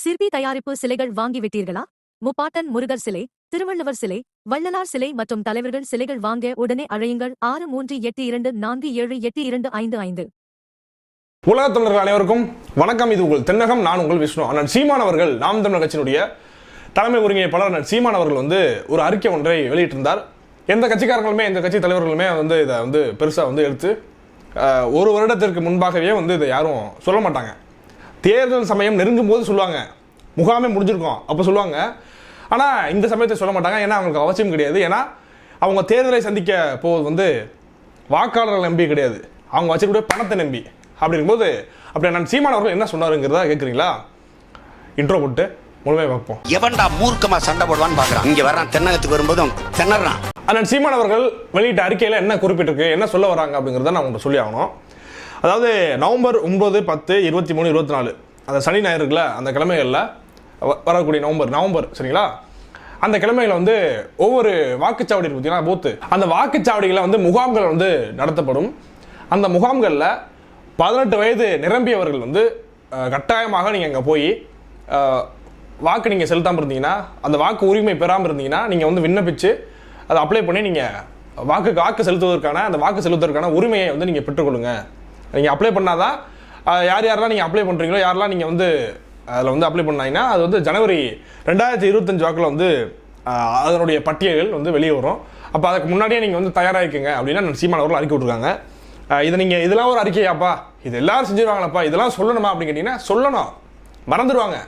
சிற்பி தயாரிப்பு சிலைகள் வாங்கி விட்டீர்களா முப்பாட்டன் முருகர் சிலை திருவள்ளுவர் சிலை வள்ளலார் சிலை மற்றும் தலைவர்கள் சிலைகள் வாங்க உடனே அழையுங்கள். ஆறு மூன்று எட்டு இரண்டு நான்கு ஏழு எட்டு இரண்டு ஐந்து ஐந்து. உலக தமிழர்கள் அனைவருக்கும் வணக்கம். இது உங்கள் தென்னகம் நான் உங்கள் விஷ்ணு. அண்ணன் சீமான் அவர்கள் நாம் தமிழர் கட்சியினுடைய தலைமை ஒருங்கிணைப்பாளர் அண்ணன் சீமான் அவர்கள் வந்து ஒரு அறிக்கை ஒன்றை வெளியிட்டிருந்தார். எந்த கட்சிக்காரங்களுமே எந்த கட்சி தலைவர்களுமே வந்து இதை வந்து பெருசாக வந்து எடுத்து ஒரு வருடத்திற்கு முன்பாகவே வந்து இதை யாரும் சொல்ல மாட்டாங்க. தேர்தல் சமயம் நெருங்கும் போது சொல்லுவாங்க. முகாமே முடிஞ்சிருக்கும். அப்போ சொல்லுவாங்க. ஆனால் இந்த சமயத்தை சொல்ல மாட்டாங்க. ஏன்னா அவங்களுக்கு அவசியம் கிடையாது. ஏன்னா அவங்க தேர்தலை சந்திக்க போவது வந்து வாக்காளர்கள் நம்பி கிடையாது. அவங்க வச்சிருக்கக்கூடிய பணத்தை நம்பி. அப்படி இருக்கும்போது அப்படி நான் சீமான் அவர்கள் என்ன சொன்னாருங்கிறதா கேட்குறீங்களா இன்ட்ரோ போட்டு முழுமையாக பார்ப்போம். எவன்டா மூர்க்கமா சண்டை போடுவான்னு பாக்குறான். இங்க வர்றான். தென்னகத்துக்கு வரும்போதும் திணறான். அண்ணன் சீமான் அவர்கள் வெளியிட்ட அறிக்கையில் என்ன குறிப்பிட்டிருக்கு என்ன சொல்ல வராங்க அப்படிங்கிறத நான் உங்கள்கிட்ட சொல்லி ஆகணும். அதாவது நவம்பர் ஒன்பது பத்து இருபத்தி மூணு இருபத்தி நாலு. அந்த சனி ஞாயிறு இருக்குல்ல அந்த கிழமைகளில் வ- வரக்கூடிய நவம்பர் நவம்பர் சரிங்களா? அந்த கிழமைகளை வந்து ஒவ்வொரு வாக்குச்சாவடி இருக்கு பார்த்தீங்கன்னா பூத்து அந்த வாக்குச்சாவடிகளில் வந்து முகாம்கள் வந்து நடத்தப்படும். அந்த முகாம்களில் பதினெட்டு வயது நிரம்பியவர்கள் வந்து கட்டாயமாக நீங்கள் அங்கே போய் வாக்கு நீங்கள் செலுத்தாமல் இருந்தீங்கன்னா அந்த வாக்கு உரிமை பெறாமல் இருந்தீங்கன்னா நீங்கள் வந்து விண்ணப்பித்து அதை அப்ளை பண்ணி நீங்கள் வாக்கு வாக்கு செலுத்துவதற்கான அந்த வாக்கு செலுத்துவதற்கான உரிமையை வந்து நீங்கள் பெற்றுக்கொள்ளுங்க. நீங்கள் அப்ளை பண்ணாதான் யார் யாரெல்லாம் நீங்கள் அப்ளை பண்ணுறீங்களோ யாரெல்லாம் நீங்கள் வந்து அதில் வந்து அப்ளை பண்ணாங்கன்னா அது வந்து ஜனவரி ரெண்டாயிரத்தி இருபத்தஞ்சு வாக்கில் வந்து அதனுடைய பட்டியல்கள் வந்து வெளியே வரும். அப்போ அதுக்கு முன்னாடியே நீங்கள் வந்து தயாராகிக்கங்க அப்படின்னா நான் சீமான் அவர்கள் அறிக்கை விட்ருக்காங்க இதை நீங்கள் இதெல்லாம் ஒரு அறிக்கையாப்பா. இது எல்லாரும் செஞ்சுருவாங்களப்பா. இதெல்லாம் சொல்லணுமா அப்படின்னு கேட்டிங்கன்னா சொல்லணும். மறந்துடுவாங்க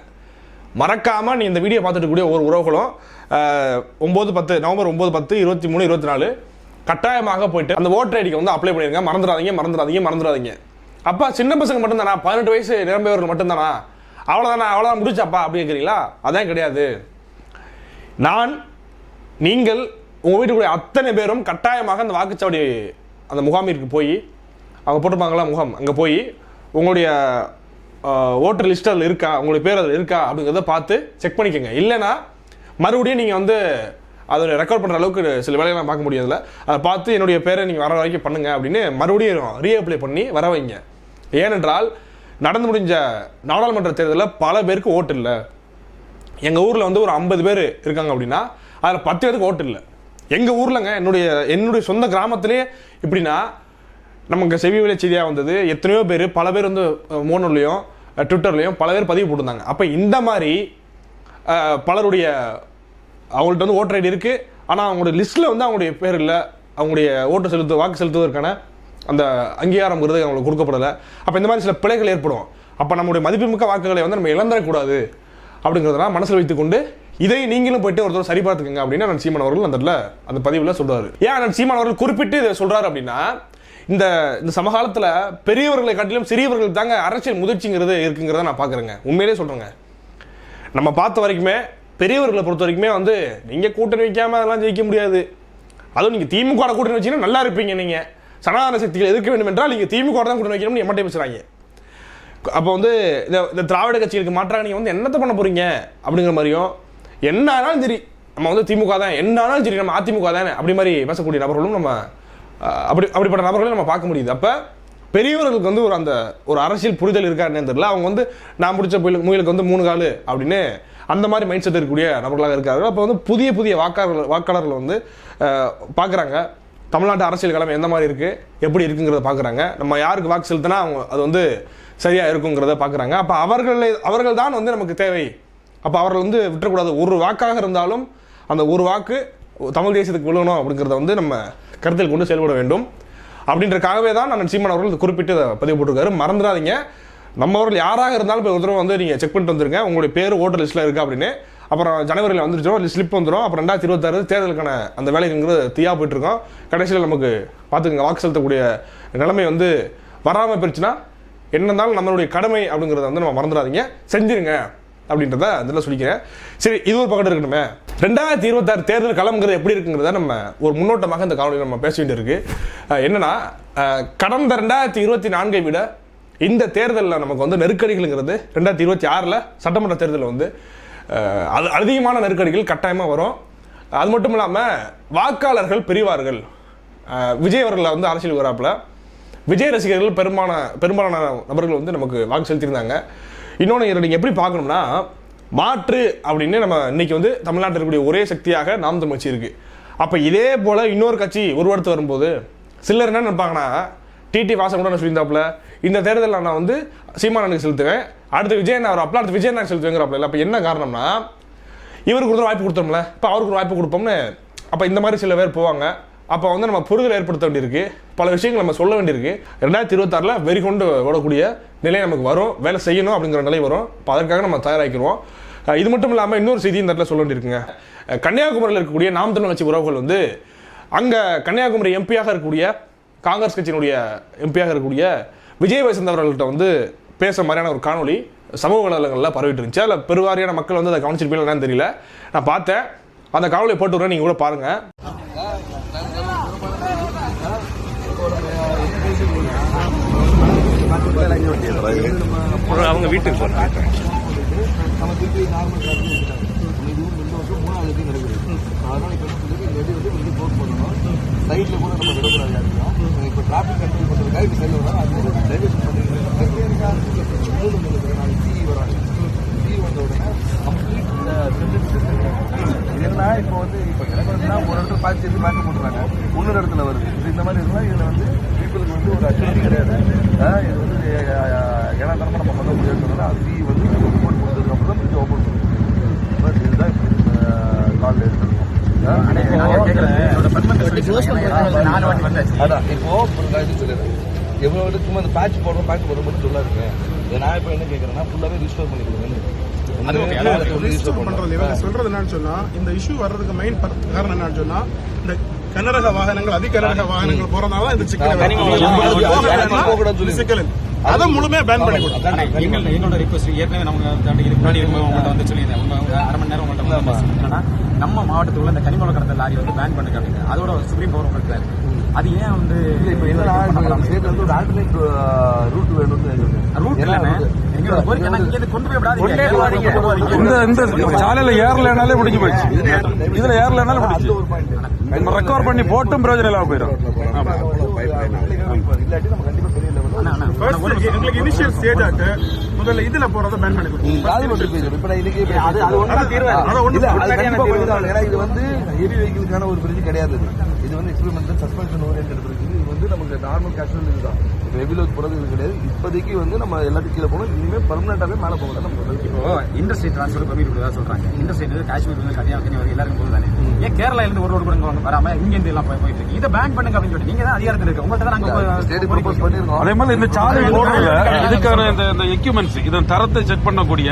மறக்காமல் நீ இந்த வீடியோ பார்த்துட்டு கூடிய ஒரு உறவுகளும் ஒம்பது பத்து நவம்பர் ஒம்பது பத்து இருபத்தி மூணு இருபத்தி நாலு கட்டாயமாக போயிட்டு அந்த ஓட்டர் ஐடிக்கு வந்து அப்ளை பண்ணிருங்க. மறந்துடாதீங்க மறந்துடாதீங்க மறந்துடாதீங்க. அப்பா சின்ன பசங்க மட்டும்தானா? பதினெட்டு வயசு நிரம்பியவர்கள் மட்டும்தானா? அவ்வளோதானா அவ்வளோதான் முடிச்சாப்பா அப்படிங்கிறீங்களா கேட்குறீங்களா அதான் கிடையாது. நான் நீங்கள் உங்கள் வீட்டுக்குரிய அத்தனை பேரும் கட்டாயமாக அந்த வாக்குச்சாவடி அந்த முகாமிற்கு போய் அவங்க போட்டிருப்பாங்களா முகாம்? அங்கே போய் உங்களுடைய ஓட்டர் லிஸ்ட் அதில் இருக்கா? உங்களுடைய பேர் அதில் இருக்கா? அப்படிங்கிறத பார்த்து செக் பண்ணிக்கோங்க. இல்லைன்னா மறுபடியும் நீங்கள் வந்து அதை ரெக்கார்ட் பண்ணுற அளவுக்கு சில வேலைகள்லாம் பார்க்க முடியாதுல அதை பார்த்து என்னுடைய பேரை நீங்கள் வர வரைக்கும் பண்ணுங்க அப்படின்னு மறுபடியும் ரீஅப்ளை பண்ணி வர வைங்க. ஏனென்றால் நடந்து முடிஞ்ச நாடாளுமன்ற தேர்தலில் பல பேருக்கு ஓட்டு இல்லை. எங்கள் ஊரில் வந்து ஒரு ஐம்பது பேர் இருக்காங்க அப்படின்னா அதில் பத்து பேருக்கு ஓட்டு இல்லை. எங்கள் ஊர்லங்க என்னுடைய என்னுடைய சொந்த கிராமத்திலே இப்படின்னா நமக்கு செவி விலை செய்தியாக வந்தது. எத்தனையோ பேர் பல பேர் வந்து மோனோலையும் ட்விட்டர்லையும் பல பேர் பதிவு போட்டிருந்தாங்க. அப்போ இந்த மாதிரி பலருடைய அவங்கள்ட்ட வந்து ஓட்டர் ஐடி இருக்குது ஆனால் அவங்களுடைய லிஸ்ட்டில் வந்து அவங்களுடைய பேர் இல்லை. அவங்களுடைய ஓட்டு செலுத்து வாக்கு செலுத்துவதற்கான அந்த அங்கீகாரம்ங்கிறது அவங்களுக்கு கொடுக்கப்படலை. அப்போ இந்த மாதிரி சில பிழைகள் ஏற்படும். அப்போ நம்முடைய மதிப்புமிக்க வாக்குகளை வந்து நம்ம இழந்துடக்கூடாது அப்படிங்கிறதெல்லாம் மனசில் வைத்துக்கொண்டு இதை நீங்களும் போயிட்டு ஒருத்தர் சரி பார்த்துக்கங்க அப்படின்னு நான் சீமான் அவர்கள் அந்த இடத்துல அந்த பதிவில் சொல்றாரு. ஏன் நான் சீமான் அவர்கள் குறிப்பிட்டு இதை சொல்கிறார் அப்படின்னா இந்த இந்த சமகாலத்தில் பெரியவர்களை காட்டிலும் சிறியவர்கள் தாங்க அரசியல் முதிர்ச்சிங்கிறது இருக்குங்கிறத நான் பார்க்குறேங்க உண்மையிலே சொல்கிறேங்க நம்ம பார்த்த வரைக்குமே பெரியவர்களை பொறுத்த வரைக்குமே வந்து நீங்கள் கூட்டணி வைக்காமல் அதெல்லாம் ஜெயிக்க முடியாது. அதுவும் நீங்கள் திமுக கூட்டணி வச்சிங்கன்னா நல்லா இருப்பீங்க நீங்கள் சனாதன சக்திகள் எதிர்க்க வேண்டும் என்றால் நீங்கள் திமுக தான் கூட்டணி வைக்கணும்னு எம்எல்ஏ பேசுகிறாங்க அப்போ வந்து இந்த இந்த திராவிட கட்சிகளுக்கு மாற்றாக நீங்கள் வந்து என்னத்தை பண்ண போகிறீங்க அப்படிங்கிற மாதிரியும் என்ன ஆனாலும் சரி நம்ம வந்து திமுக தான் என்ன ஆனாலும் சரி நம்ம அதிமுக தானே அப்படி மாதிரி பேசக்கூடிய நபர்களும் நம்ம அப்படி அப்படிப்பட்ட நபர்களையும் நம்ம பார்க்க முடியுது. அப்போ பெரியவர்களுக்கு வந்து ஒரு அந்த ஒரு அரசியல் புரிதல் இருக்காருன்னு தெரியல. அவங்க வந்து நான் பிடிச்ச புயல் முயலுக்கு வந்து மூணு காலு அப்படின்னு அந்த மாதிரி மைண்ட் செட் இருக்கக்கூடிய நபர்களாக இருக்கார்கள். அப்போ வந்து புதிய புதிய வாக்காளர்கள் வாக்காளர்கள் வந்து பார்க்குறாங்க தமிழ்நாட்டு அரசியல் கிழமை எந்த மாதிரி இருக்குது எப்படி இருக்குங்கிறத பார்க்குறாங்க நம்ம யாருக்கு வாக்கு செலுத்தினா அவங்க அது வந்து சரியாக இருக்குங்கிறத பார்க்குறாங்க அப்போ அவர்களை அவர்கள் தான் வந்து நமக்கு தேவை. அப்போ அவர்கள் வந்து விட்டுறக்கூடாது. ஒரு வாக்காக இருந்தாலும் அந்த ஒரு வாக்கு தமிழ் தேசியத்துக்கு விழுகணும் அப்படிங்கிறத வந்து நம்ம கருத்தில் கொண்டு செயல்பட வேண்டும். அப்படின்றக்காகவே தான் நான் சீமான் அவர்கள் குறிப்பிட்டு பதிவு போட்டிருக்காரு. மறந்துடாதீங்க. நம்மவர்கள் யாராக இருந்தாலும் இப்போ ஒரு தடவை வந்து நீங்கள் செக் பண்ணிட்டு வந்துருங்க. உங்களுடைய பேர் ஓட்டர் லிஸ்ட்டில் இருக்குது அப்படின்னு. அப்புறம் ஜனவரியில் வந்துருச்சோம் ஸ்லிப் வந்துடும் அப்புறம் ரெண்டாயிரத்தி இருபத்தாறு தேர்தலுக்கான அந்த வேலைங்கிறது தீயா போயிட்டுருக்கோம். கடைசியில் நமக்கு பார்த்துக்கங்க வாக்கு செலுத்தக்கூடிய நிலைமை வந்து வராமல் போயிடுச்சுன்னா என்ன இருந்தாலும் நம்மளுடைய கடமை அப்படிங்கிறத வந்து நம்ம மறந்துடாதீங்க. செஞ்சுருங்க அப்படின்றத அதில் சொல்லிக்கிறேன். சரி இது ஒரு பக்கம் இருக்கணுமே ரெண்டாயிரத்தி இருபத்தாறு தேர்தல் களம்ங்கிறது எப்படி இருக்குங்கிறத நம்ம ஒரு முன்னோட்டமாக இந்த காணொலியில் நம்ம பேச வேண்டியிருக்கு என்னென்னா கடந்த ரெண்டாயிரத்தி இருபத்தி நான்கை விட இந்த தேர்தலில் நமக்கு வந்து நெருக்கடிகள்ங்கிறது ரெண்டாயிரத்தி இருபத்தி ஆறில் சட்டமன்ற தேர்தலில் வந்து அது அதிகமான நெருக்கடிகள் கட்டாயமாக வரும். அது மட்டும் இல்லாமல் வாக்காளர்கள் பிரிவார்கள். விஜய் அவர்களை வந்து அரசியல் வராப்பில் விஜய் ரசிகர்கள் பெரும்பாலான பெரும்பாலான நபர்கள் வந்து நமக்கு வாக்கு செலுத்தியிருந்தாங்க. இன்னொன்று இதை நீங்கள் எப்படி பார்க்கணும்னா மாற்று அப்படின்னு நம்ம இன்னைக்கு வந்து தமிழ்நாட்டில் இருக்கக்கூடிய ஒரே சக்தியாக நாம் தமிழ்ச்சி இருக்குது அப்போ இதே போல் இன்னொரு கட்சி உருவெடுத்து வரும்போது சிலர் என்ன நினைப்பாங்கன்னா டிடி வாசன் கூட நான் சொல்லியிருந்தாப்புல இந்த தேர்தலில் நான் வந்து சீமானனுக்கு செலுத்துவேன். அடுத்து விஜயன் அவர் அப்பலாம் அடுத்து விஜயன் நான் இல்லை அப்போ என்ன காரணம்னா இவருக்கு ஒரு வாய்ப்பு கொடுத்தோம்ல. இப்போ அவருக்கு ஒரு வாய்ப்பு கொடுப்போம்னு அப்போ இந்த மாதிரி சில பேர் போவாங்க. அப்போ வந்து நம்ம புரிதல் ஏற்படுத்த வேண்டியிருக்கு. பல விஷயங்கள் நம்ம சொல்ல வேண்டியிருக்கு. ரெண்டாயிரத்தி இருபத்தாறில் வெறி கொண்டு ஓடக்கூடிய நிலை நமக்கு வரும். வேலை செய்யணும் அப்படிங்கிற நிலை வரும். அப்போ அதற்காக நம்ம தயாராகிக்கிறோம். இது மட்டும் இல்லாமல் இன்னொரு செய்தி இந்த இடத்துல சொல்ல வேண்டியிருக்குங்க. கன்னியாகுமரியில் இருக்கக்கூடிய நாம் தமிழ் கட்சி உறவுகள் வந்து அங்கே கன்னியாகுமரி எம்பியாக இருக்கக்கூடிய காங்கிரஸ் கட்சியினுடைய எம்பியாக இருக்கக்கூடிய விஜய் வசந்த் அவர்கள்ட்ட வந்து பேச மாதிரியான ஒரு காணொளி சமூக வலைதளங்களில் பரவிட்டு இருந்துச்சு. அதில் பெருவாரியான மக்கள் வந்து அதை கவனிச்சிருப்பீங்களா என்னன்னு தெரியல. நான் பார்த்தேன். அந்த காணொலியை போட்டு விட்றேன் நீங்கள் கூட பாருங்கள் அவங்க வீட்டுக்கு நடக்குது அதனால இப்போ வந்து வந்து க்ளோஸ் பண்ணணும் சைடில் கூட நம்ம விடக்கூடாது டிராஃபிக் கண்ட்ரோல் பண்ணுறதுக்காக இப்போ சைடில் வராங்க அது ஒரு டைவர்ஷன் பண்ணிருக்காங்க மூணு மூணு நாளைக்கு சிஇ வராங்க. சிஇ வந்த உடனே கம்ப்ளீட் இந்த என்னன்னா இப்போ வந்து இப்போ எனக்கு வந்து ஒரு இடத்துல பார்த்து சேர்த்து பார்க்க போட்டுறாங்க. இன்னொரு இடத்துல வருது. இந்த மாதிரி இருந்தால் இதில் வந்து பீப்புளுக்கு வந்து ஒரு அச்சுறுத்தி கிடையாது ஆஹ் இது வந்து ஏன்னா தரமாக நம்ம பண்ண முடியாதுனால அது சிஇ வந்து ரிப்போர்ட் கொடுத்ததுக்கப்புறம் தான் கொஞ்சம் ஓப்பன் பண்ணுவோம் பட் இதுதான் காலில் எடுத்துருக்கோம் அதான் இப்போ ஒரு காய்ச்சி சொல்லிடுறேன் எவ்வளோ பேட்ச் போடுறோம் பேட்ச் போடுற மட்டும் சொல்ல இருக்கேன் இதை நான் இப்போ என்ன கேட்குறேன்னா ஃபுல்லாகவே ரிஸ்டோர் பண்ணி கொடுங்க சொல்றது என்னன்னு சொன்னா இந்த இஷ்யூ வர்றதுக்கு மெயின் காரணம் என்னன்னு சொன்னா இந்த கனரக வாகனங்கள் அதிகனரக வாகனங்கள் போறதுனால இந்த சிக்கல் சிக்கல். அதை முழுமையா பேன் பண்ணி கொடுக்கும் எங்கள் என்னோட ரிக்வஸ்ட் ஏற்கனவே நம்ம முன்னாடி உங்கள்கிட்ட வந்து சொல்லியிருந்தேன். அரை மணி நேரம் உங்கள்கிட்ட. என்னன்னா நம்ம மாவட்டத்தில் உள்ள இந்த கனிமூல கடத்தல் லாரி வந்து பேன் பண்ணுங்க அப்படின்னு அதோட சுப்ரீம் பவர் உங்களுக்கு இருக்கு. அது ஏன் வந்து இப்போ ஒரு ஆல்டர்னேட் ரூட் வேணும்னு ரூட் இல்லைன்னு எங்களோட கோரிக்கை என்ன, இங்க கொண்டு போய் விடாதீங்க. இந்த இந்த சாலையில ஏறலைனாலே முடிஞ்சு போயிடுச்சு இதுல ஏறலைனாலும் முடிஞ்சு. ஒரு பாயிண்ட் நம்ம ரெக்கவர் பண்ணி போட்டும் பிரயோஜனம் இல்லாம போயிடும் இல்லாட்டி எங்களுக்கு இனிஷியல் ஸ்டேஜ் ஆட்டு முதல்ல இதுல போறத பேன் பண்ணி. ஏன்னா இது வந்து ஹெவி வெஹிக்கிளுக்கான ஒரு பிரிட்ஜ் கிடையாது. இது. வந்து எக்ஸ்பெரிமெண்டல் சஸ்பென்ஷன் ஓரியன்டட் பிரிட்ஜ் இது வந்து நமக்கு நார்மல் கேஷுவல் இதுதான். லோட் போறது இது கிடையாது. இப்போதைக்கு வந்து நம்ம எல்லாத்தையும் கீழே போகணும். இனிமே பர்மனண்டாவே மேலே போகணும். நம்ம. இப்போ இண்டஸ்ட்ரி டிரான்ஸ்ஃபர் பெர்மிட் கொடுத்தா சொல்றாங்க. இண்டஸ்ட்ரி காஷ்மீர் கன்னியாகுமரி வரைக்கும் எல்லாருக்கும் போகுது தானே ஏன் கேரளா இருந்து ஒரு ரோடு கூட வராம இங்க இருந்து எல்லாம் போய் போயிட்டு இருக்கு? இதை பேன் பண்ணுங்க அப்படின்னு சொல்லிட்டு நீங்க தான் அதிகாரத்தில் இருக்கு. உங்கள்ட்ட தான் நாங்க ஸ்டேட் கோரிக்கை ப்ரொபோஸ் பண்ணிருக்கோம் அதே மாதிரி இந்த சாலை போடுறதுல இதுக்கான இந்த இந்த எக்யூப்மெண்ட்ஸ் இதன் தரத்தை செக் பண்ணக்கூடிய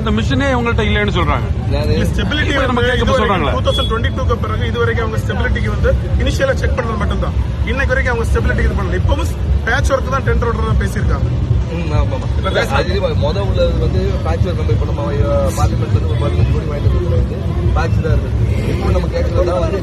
அந்த மிஷினே உங்கள்ட்ட இல்லைன்னு சொல்றாங்க. ஸ்டெபிலிட்டி இப்ப நம்ம கேட்க சொல்றாங்களே. டூ தௌசண்ட் டுவெண்ட்டி டூக்கு பிறகு இது வரைக்கும் அவங்க ஸ்டெபிலிட்டிக்கு வந்து இனிஷியலா செக் பண்றது மட்டும்தான். இன்னைக்கு வரைக்கும் அவங்க ஸ்டெபிலிட்டி இது பண்ணல. இப்பவும் பேட்ச் ஒர்க் தான் டெண்டர் தான் பேசியிருக்காங்க. முத உள்ளது வந்து பேட்ச் ஒர்க் நம்ம இப்போ நம்ம பார்லிமெண்ட்ல இருந்து ஒரு பதினஞ்சு கோடி வாங்கிட்டு வந்து பேட்ச் தான் இருக்கு இப்போ நம்ம கேட்கறது வந்து.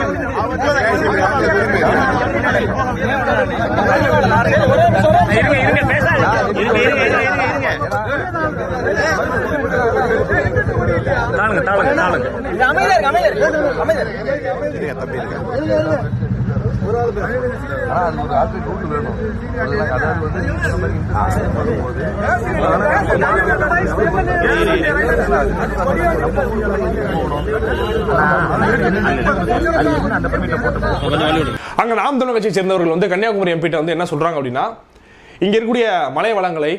இப்போ தான் நம்ம patch தான் இருக்கு. சரி, சரி, இப்போ அது ஒரு ஆல்ரெடி வேணும். அதாவது வந்து இந்த மாதிரி இன்டர்நேஷனல் பண்ணும்போது அங்கே நாம் தமிழ் கட்சியை சேர்ந்தவர்கள் வந்து கன்னியாகுமரி எம்பிட்ட வந்து என்ன சொல்கிறாங்க அப்படின்னா இங்கே இருக்கக்கூடிய மலை வளங்களை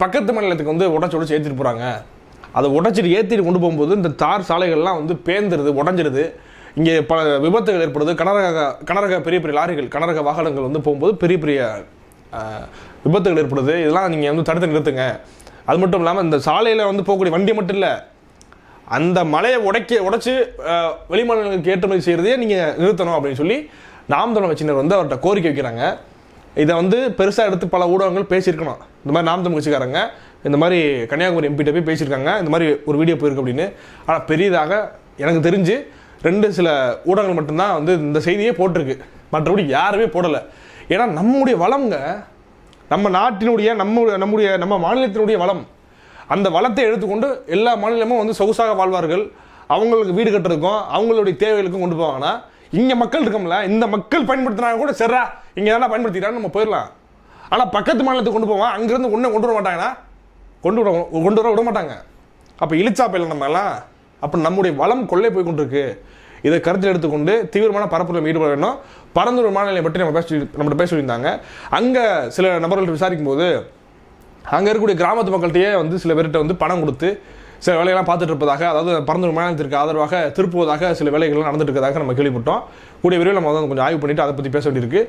பக்கத்து மாநிலத்துக்கு வந்து உடச்சு உடச்சு ஏற்றிட்டு போகிறாங்க அதை உடச்சிட்டு ஏற்றிட்டு கொண்டு போகும்போது இந்த தார் சாலைகள்லாம் வந்து பேந்துருது உடஞ்சிருது. இங்கே பல விபத்துகள் ஏற்படுது. கனரக கனரக பெரிய பெரிய லாரிகள் கனரக வாகனங்கள் வந்து போகும்போது பெரிய பெரிய விபத்துகள் ஏற்படுது. இதெல்லாம் நீங்கள் வந்து தடுத்து நிறுத்துங்க. அது மட்டும் இல்லாமல் இந்த சாலையில் வந்து போகக்கூடிய வண்டி மட்டும் இல்லை அந்த மலையை உடைக்க உடைச்சி வெளிமாநிலங்களுக்கு ஏற்றுமதி செய்கிறதையே நீங்கள் நிறுத்தணும் அப்படின்னு சொல்லி நாம் தமிழ் கட்சியினர் வந்து அவர்கிட்ட கோரிக்கை வைக்கிறாங்க. இதை வந்து பெருசாக எடுத்து பல ஊடகங்கள் பேசியிருக்கணும். இந்த மாதிரி நாம் தமிழ் கட்சிக்காரங்க இந்த மாதிரி கன்னியாகுமரி எம்பிட்ட போய் பேசியிருக்காங்க. இந்த மாதிரி ஒரு வீடியோ போயிருக்கு அப்படின்னு. ஆனால் பெரியதாக எனக்கு தெரிஞ்சு ரெண்டு சில ஊடகங்கள் மட்டும்தான் வந்து இந்த செய்தியே போட்டிருக்கு. மற்றபடி யாருமே போடலை. ஏன்னா நம்முடைய வளம்ங்க நம்ம நாட்டினுடைய நம்ம நம்முடைய நம்ம மாநிலத்தினுடைய வளம். அந்த வளத்தை எடுத்துக்கொண்டு எல்லா மாநிலமும் வந்து சொகுசாக வாழ்வார்கள். அவங்களுக்கு வீடு கட்டுறதுக்கும் அவங்களுடைய தேவைகளுக்கும் கொண்டு போவாங்கன்னா இங்கே மக்கள் இருக்கோம்ல இந்த மக்கள் பயன்படுத்தினா கூட சரிடா இங்கே தானே பயன்படுத்திக்கிறான்னு நம்ம போயிடலாம். ஆனால் பக்கத்து மாநிலத்துக்கு கொண்டு போவோம் அங்கேருந்து ஒன்றும் கொண்டு வர மாட்டாங்கன்னா கொண்டு வர கொண்டு வர விட மாட்டாங்க. அப்போ இழிச்சா போயிடலாம் நம்ம எல்லாம் அப்போ நம்முடைய வளம் கொள்ளை போய் கொண்டிருக்கு. இதை கருத்தில் எடுத்துக்கொண்டு தீவிரமான பரப்புரையில் ஈடுபட வேண்டும். பரந்தூர் மாநிலம் பற்றி நம்ம பேசி நம்மகிட்ட பேசியிருந்தாங்க சொல்லியிருந்தாங்க. அங்கே சில நபர்கள் விசாரிக்கும் போது அங்கே இருக்கக்கூடிய கிராமத்து மக்கள்கிட்டயே வந்து சில பேர்கிட்ட வந்து பணம் கொடுத்து சில வேலையெல்லாம் பார்த்துட்டு இருப்பதாக அதாவது பரந்தூர் மாநிலத்திற்கு ஆதரவாக திருப்புவதாக சில வேலைகள்லாம் நடந்துட்டு இருக்கிறதாக நம்ம கேள்விப்பட்டோம். கூடிய விரைவில் நம்ம வந்து கொஞ்சம் ஆய்வு பண்ணிட்டு அதை பற்றி பேச வேண்டியிருக்கு.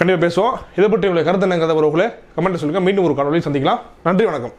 கண்டிப்பாக பேசுவோம். இதை பற்றி உங்களுடைய கருத்து என்னங்கிறத உறவுகளே கமெண்ட் சொல்லுங்கள் மீண்டும் ஒரு காணொலி சந்திக்கலாம். நன்றி வணக்கம்.